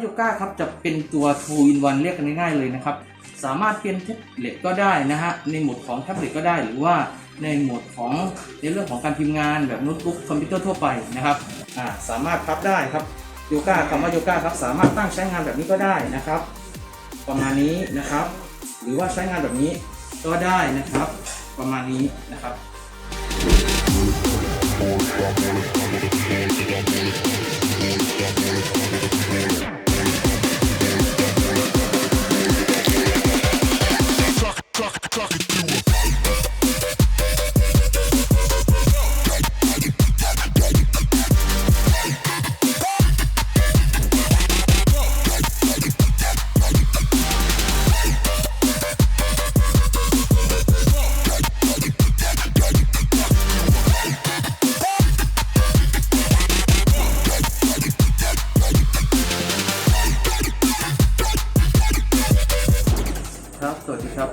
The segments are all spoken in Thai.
โยก้าครับจะเป็นตัว2 in 1เรียกกันง่ายๆเลยนะครับ สามารถเป็นแท็บเล็ตก็ได้นะฮะ ในโหมดของแท็บเล็ตก็ได้ หรือว่าในโหมดของในเรื่องของการพิมพ์งานแบบโน้ตบุ๊กคอมพิวเตอร์ทั่วไปนะครับอ่าสามารถพับได้ครับโยก้าคำว่าโยก้าครับสามารถตั้งใช้งานแบบนี้ก็ได้นะครับ ประมาณนี้นะครับ หรือว่าใช้งานแบบนี้ก็ได้นะครับ ประมาณนี้นะครับ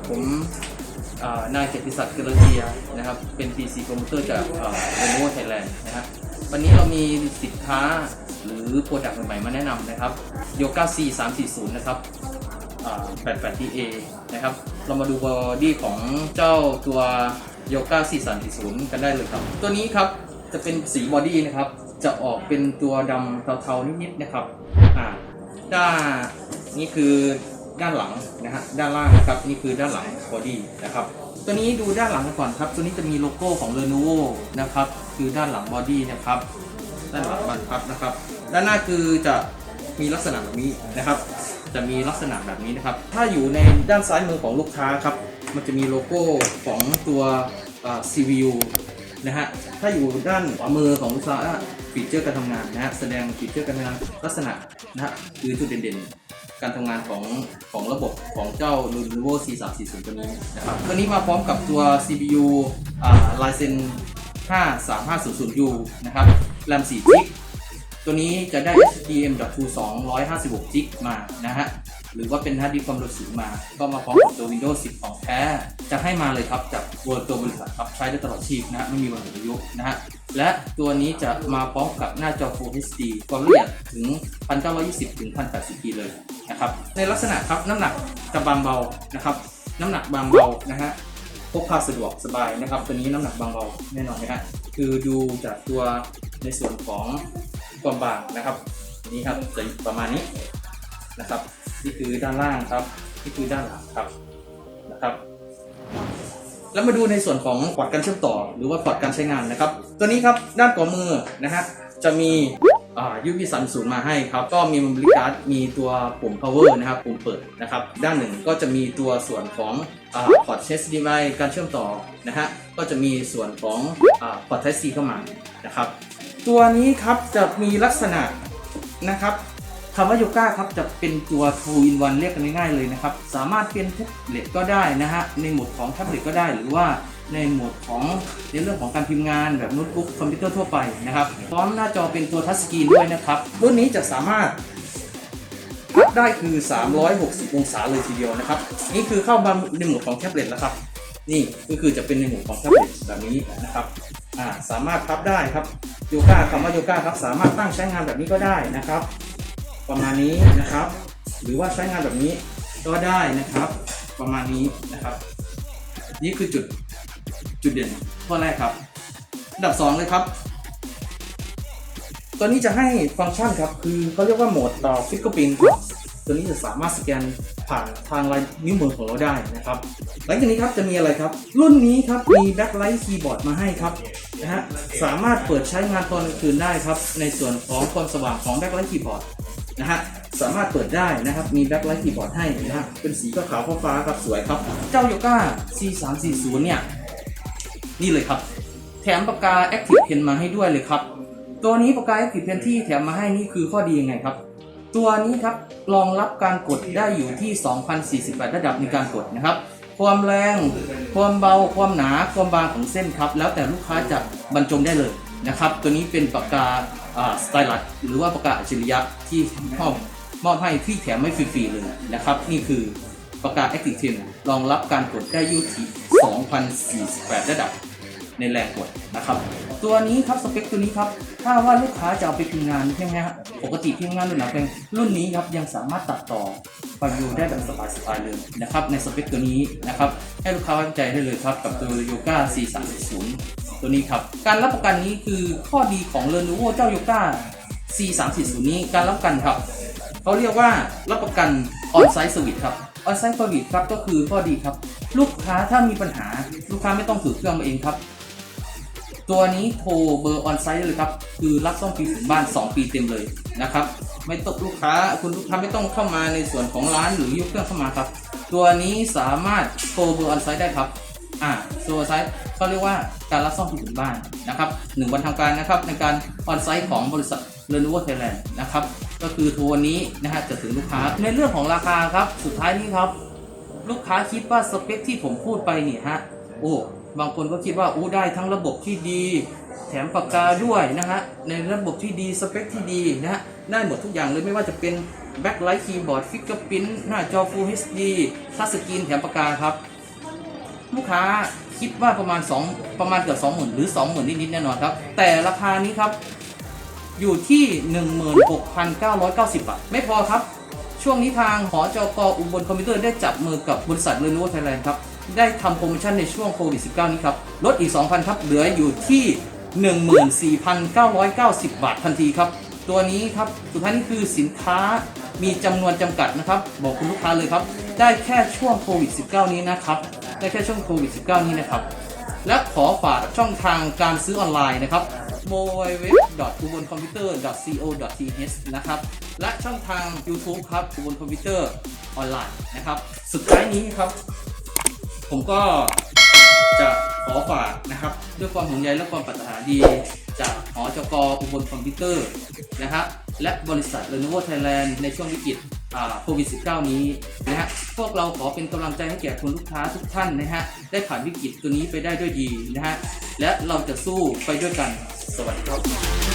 ผมนายเกียรติศักดิ์เกลเทียนะครับ เป็น PC โปรโมเตอร์จากเรโนไทยแลนด์นะฮะวันนี้เรามีสินค้าหรือโปรดักต์ใหม่ๆมาแนะนำนะครับโยก้า C 3 4 0 นะครับอ่า88 DA นะครับ เรามาดูบอดี้ของเจ้าตัวโยก้า C 3 4 0 กันได้เลยครับ ตัวนี้ครับจะเป็นสีบอดี้นะครับ จะออกเป็นตัวดำเทาๆนิดๆนะครับอ่าด้านนี่คือ ด้านหลังนะฮะด้านล่างนะครับนี่คือด้านหลังบอดี้นะครับตัวนี้ดูด้านหลังก่อนครับ ตัวนี้จะมีโลโก้ของ Lenovo นะครับคือด้านหลังบอดี้นะครับด้านหลังบรรพับนะครับ ด้านหน้าคือจะมีลักษณะแบบนี้นะครับ จะมีลักษณะแบบนี้นะครับ ถ้าอยู่ในด้านซ้ายมือของลูกค้าครับมันจะมีโลโก้ของตัว CPU นะฮะ ถ้าอยู่ด้านขวามือของลูกค้าฟีเจอร์การทำงานนะฮะ แสดงฟีเจอร์การทำงานลักษณะนะฮะคือจุดเด่นๆ การทำงานของของระบบของเจ้า Lenovo C340 ตัวนี้นะครับตัวนี้มาพร้อมกับตัว CPU อ่า Ryzen 5350U นะครับ RAM 4 g b ตัวนี้จะได้ HDM.2 256 g b มานะฮะ หรือว่าเป็นฮาร์ดดิสก์ความเร็วสูงมา ก็มาพร้อมกับตัว Windows 10 ของแท้ จะให้มาเลยครับจากตัวตัวบริษัทครับใช้ได้ตลอดชีพนะฮะไม่มีวันหมดอายุนะฮะ และตัวนี้จะมาพร้อมกับหน้าจอ Full HD ความละเอียดถึง 1920 ถึง 1080p เลยนะครับ ในลักษณะครับน้ำหนักจะบางเบานะครับ น้ำหนักบางเบานะฮะพกพาสะดวกสบายนะครับ ตัวนี้น้ำหนักบางเบาแน่นอนนะฮะคือดูจากตัวในส่วนของความบางนะครับ นี่ครับจะประมาณนี้นะครับ นี่คือด้านล่างครับนี่คือด้านหลังครับนะครับแล้วมาดูในส่วนของพอร์ตการเชื่อมต่อ หรือว่าพอร์ตการใช้งานนะครับ ตัวนี้ครับด้านขวามือนะฮะจะมีอ่า USB 3.0มาให้ครับ ก็มี memory card มีตัวปุ่ม power นะครับ ปุ่มเปิดนะครับ ด้านหนึ่งก็จะมีตัวส่วนของพอร์ต HDMI การเชื่อมต่อนะฮะก็จะมีส่วนของพอร์ต Type C เข้ามานะครับ ตัวนี้ครับจะมีลักษณะนะครับ คำว่าโยก้าครับจะเป็นตัว2 in 1เรียกกันง่ายๆเลยนะครับ สามารถเป็นแท็บเล็ตก็ได้นะฮะ ในโหมดของแท็บเล็ตก็ได้ หรือว่าในโหมดของในเรื่องของการพิมพ์งานแบบโน้ตบุ๊กคอมพิวเตอร์ทั่วไปนะครับ พร้อมหน้าจอเป็นตัวทัชสกรีนด้วยนะครับ รุ่นนี้จะสามารถพับได้คือ 360 องศาเลยทีเดียวนะครับ นี่คือเข้ามาในหมวดของแท็บเล็ตแล้วครับ นี่ก็คือจะเป็นในหมวดของแท็บเล็ตแบบนี้นะครับอ่าสามารถพับได้ครับโยก้าคำว่าโยก้าครับสามารถตั้งใช้งานแบบนี้ก็ได้นะครับ ประมาณนี้นะครับ หรือว่าใช้งานแบบนี้ก็ได้นะครับ ประมาณนี้นะครับ นี่คือจุดจุดเด่นข้อแรกครับอันดับสองเลยครับตัวนี้จะให้ฟังก์ชันครับ คือเขาเรียกว่าโหมดต่อฟิกเกอร์พินตัวนี้จะสามารถสแกนผ่านทางลายนิ้วมือของเราได้นะครับ หลังจากนี้ครับจะมีอะไรครับ รุ่นนี้ครับมีแบ็คไลท์คีย์บอร์ดมาให้ครับนะฮะสามารถเปิดใช้งานตอนกลางคืนได้ครับ ในส่วนของความสว่างของแบ็คไลท์คีย์บอร์ด นะฮะสามารถเปิดได้นะครับ มีแบ็คไลท์คีย์บอร์ดให้นะฮะเป็นสีขาวฟ้าครับสวยครับ เจ้าโยก้า C340 เนี่ย นี่เลยครับ แถมปากกา Active Pen มาให้ด้วยเลยครับ ตัวนี้ปากกา Active Pen ที่แถมมาให้นี่คือข้อดียังไงครับ ตัวนี้ครับรองรับการกดได้อยู่ที่ 2,048 ระดับในการกดนะครับความแรง ความเบา ความหนา ความบางของเส้นครับ แล้วแต่ลูกค้าจะบรรจงได้เลย นะครับ ตัวนี้เป็นปากกาสไตลัสหรือว่าปากกาอัจฉริยะที่มอบมอบให้ที่แถมไม่ฟรีๆเลยนะครับ นี่คือปากกา Active Pen รองรับการกดได้ยู่ที่2,048 ระดับในแรงกดนะครับ ตัวนี้ครับสเปคตัวนี้ครับ ถ้าว่าลูกค้าจะเอาไปพิมพ์งานใช่ไหมฮะปกติพิมพ์งานรุ่นหนังเป็นรุ่นนี้ครับยังสามารถตัดต่อไปดูได้แบบสบายๆเลยนะครับ ในสเปคตัวนี้นะครับ ให้ลูกค้าไว้ใจได้เลยครับ กับตัวโยก้า C340 ตัวนี้ครับ การรับประกันนี้คือข้อดีของ Lenovo เจ้าโยก้า C340 นี้การรับประกันครับ เขาเรียกว่ารับประกัน on-site service ครับ on-site service ครับก็คือข้อดีครับ ลูกค้าถ้ามีปัญหาลูกค้าไม่ต้องถือเครื่องมาเองครับ ตัวนี้โทรเบอร์ on-site ได้เลยครับ คือรับซ่อมฟรีถึงบ้าน 2 ปีเต็มเลยนะครับไม่ต้องลูกค้าคุณลูกค้าไม่ต้องเข้ามาในส่วนของร้านหรือยกเครื่องเข้ามาครับ ตัวนี้สามารถโทรเบอร์ on-site ได้ครับ อ่าตัวไซต์เขาเรียกว่าการรับซ่อมถึงบ้านนะครับหนึ่งวันทำการนะครับในการออนไซต์ของบริษัท Lenovo Thailand นะครับก็คือทัวร์นี้นะฮะจะถึงลูกค้าในเรื่องของราคาครับสุดท้ายนี้ครับ ลูกค้าคิดว่าสเปคที่ผมพูดไปเนี่ยฮะโอ้บางคนก็คิดว่าอู้ได้ทั้งระบบที่ดี แถมปากกาด้วยนะฮะในระบบที่ดีสเปคที่ดีนะฮะได้หมดทุกอย่างเลยไม่ว่าจะเป็นแบ็คไลท์คีย์บอร์ดฟิกเกอร์พิ้นหน้าจอ Full HD ทัชสกรีนแถมปากกาครับ ลูกค้าคิดว่าประมาณ 2 ประมาณเกือบ20,000 หรือ 20,000 นิดๆแน่นอนครับ แต่ราคานี้ครับ อยู่ที่ 16,990 บาท ไม่พอครับ ช่วงนี้ทางหอจกอุบลคอมพิวเตอร์ได้จับมือกับบริษัท Lenovo Thailand ครับ ได้ทำโปรโมชั่นในช่วงโควิด -19 นี้ครับ ลดอีก 2,000 ครับ เหลืออยู่ที่ 14,990 บาททันทีครับ ตัวนี้ครับ สุดท้ายนี่คือสินค้ามีจำนวนจำกัดนะครับ บอกคุณลูกค้าเลยครับ ได้แค่ช่วงโควิด -19 นี้นะครับ ได้แค่ช่วงโควิด -19 นี้นะครับ และขอฝากช่องทางการซื้อออนไลน์นะครับ w w w u b o n c o m p u t e r c o th นะครับ และช่องทาง YouTube ครับ u b o n Computer ออนไลน์นะครับ สุดท้ายนี้ครับ ผมก็จะขอฝากนะครับ ด้วยความห่วงใยและความปรารถนาดี จากหอจกอุบลคอมพิวเตอร์นะครับและบริษัท Lenovo Thailand ในช่วงวิกฤต โควิด -19 นี้นะฮะพวกเราขอเป็นกำลังใจให้แก่คุณลูกค้าทุกท่านนะฮะได้ผ่านวิกฤตตัวนี้ไปได้ด้วยดีนะฮะและเราจะสู้ไปด้วยกัน สวัสดีครับ